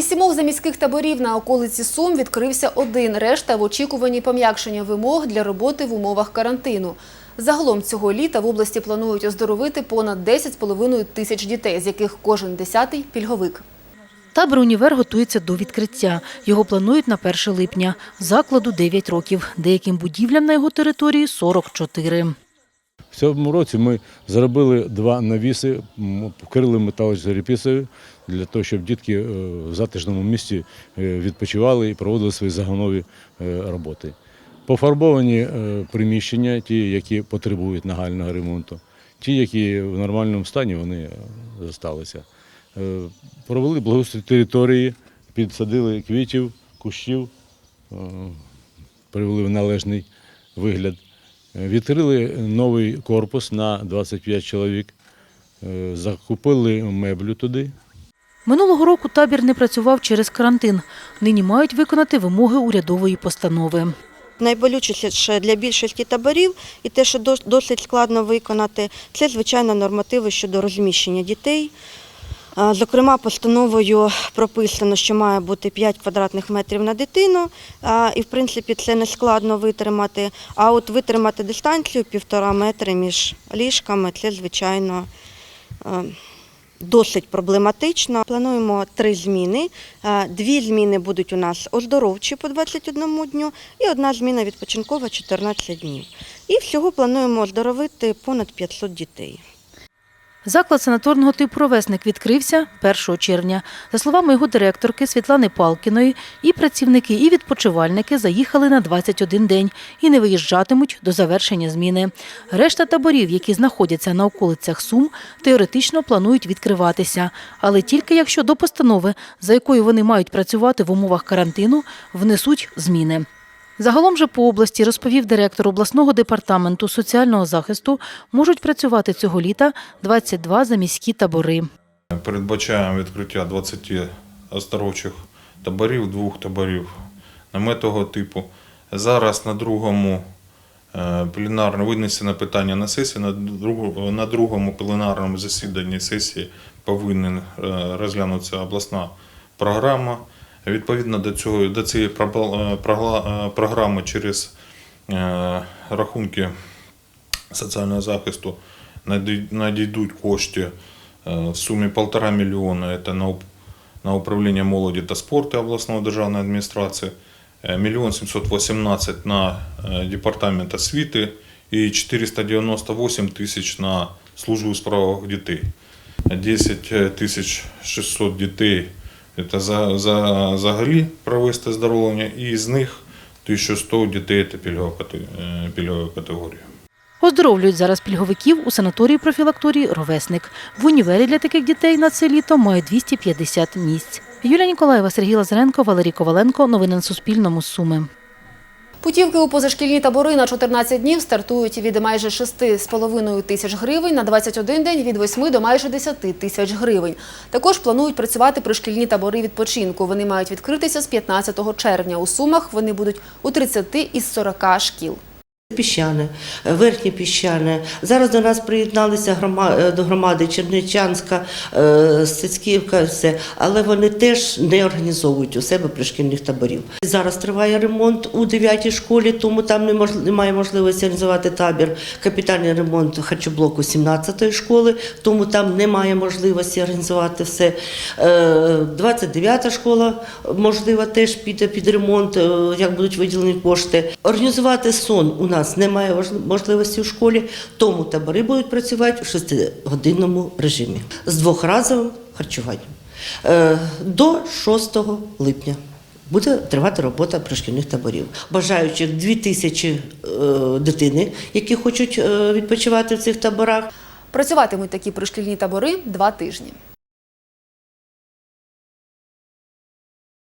Із сімох заміських таборів на околиці Сум відкрився один. Решта в очікуванні пом'якшення вимог для роботи в умовах карантину. Загалом цього літа в області планують оздоровити понад 10,5 тисяч дітей, з яких кожен десятий – пільговик. Табор «Універ» готується до відкриття. Його планують на 1 липня. Закладу 9 років. Деяким будівлям на його території 44. В цьому році ми зробили два навіси, вкрили металочерепицею для того, щоб дітки е, в затишному місці е, відпочивали і проводили свої загонові е, роботи. Пофарбовані приміщення, ті, які потребують нагального ремонту, ті, які в нормальному стані, вони залишилися. Провели благоустрій території, підсадили квітів, кущів, привели в належний вигляд. Відкрили новий корпус на 25 чоловік, Е, закупили меблю туди. Минулого року табір не працював через карантин. Нині мають виконати вимоги урядової постанови. Найболючіше для більшості таборів і те, що дос- досить складно виконати, це звичайно нормативи щодо розміщення дітей. Зокрема, постановою прописано, що має бути 5 квадратних метрів на дитину, і в принципі це не складно витримати. А от витримати дистанцію півтора метри між ліжками це звичайно. е, Досить проблематично. Плануємо три зміни. Е, Дві зміни будуть у нас оздоровчі по 21 дню і одна зміна відпочинкова 14 днів. І всього плануємо оздоровити понад 500 дітей. Заклад санаторного типу «Ровесник» відкрився 1 червня. За словами його директорки Світлани Палкіної, і працівники, і відпочивальники заїхали на 21 день і не виїжджатимуть до завершення зміни. Решта таборів, які знаходяться на околицях Сум, теоретично планують відкриватися, але тільки якщо до постанови, за якою вони мають працювати в умовах карантину, внесуть зміни. Загалом же по області, розповів директор обласного департаменту соціального захисту, можуть працювати цього літа 22 заміські табори. Передбачаємо відкриття 20 оздоровчих таборів, двох таборів наметового типу. Зараз на другому е, пленарно винесено питання на сесії. На, другому пленарному засіданні сесії повинна е, розглянутися обласна програма. Відповідно до цього до цієї е, е, програми через е, рахунки соціального захисту надій- надійдуть кошти в сумі 1,5 мільйона. Це на, уп- на управління молоді та спорту обласної державної адміністрації, е, мільйон 718 на департамент освіти і 498 тисяч на службу у справах дітей. 10 тисяч 600 дітей це за, за, взагалі провести здоровлення, і з них 1100 дітей це пільгова кате- е, категорія. Оздоровлюють зараз пільговиків у санаторії профілакторії «Ровесник». В універі для таких дітей на це літо має 250 місць. Юлія Ніколаєва, Сергій Лазаренко, Валерій Коваленко. Новини на Суспільному. Суми. Путівки у позашкільні табори на 14 днів стартують від майже 6,5 тисяч гривень, на 21 день від 8 до майже 10 тисяч гривень. Також планують працювати пришкільні табори відпочинку. Вони мають відкритися з 15 червня. У Сумах вони будуть у 30 із 40 шкіл. Піщане, верхнє піщане. Зараз до нас приєдналися е, до громади Черничанська, е, Сицьківка, все, але вони теж не організовують у себе пришкільних таборів. Зараз триває ремонт у 9 школі, тому там немає можливості організувати табір. Капітальний ремонт харчоблоку 17-ї школи, тому там немає можливості організувати все. Е, 29-та школа, можливо, теж піде під ремонт, е, як будуть виділені кошти. Організувати сон у нас немає можливості в школі, тому табори будуть працювати в 6-годинному режимі з двохразовим харчуванням. Е, До 6 липня. Буде тривати робота пришкільних таборів. Бажаючих 2 тисячі е, дитини, які хочуть е, відпочивати в цих таборах. Працюватимуть такі пришкільні табори два тижні.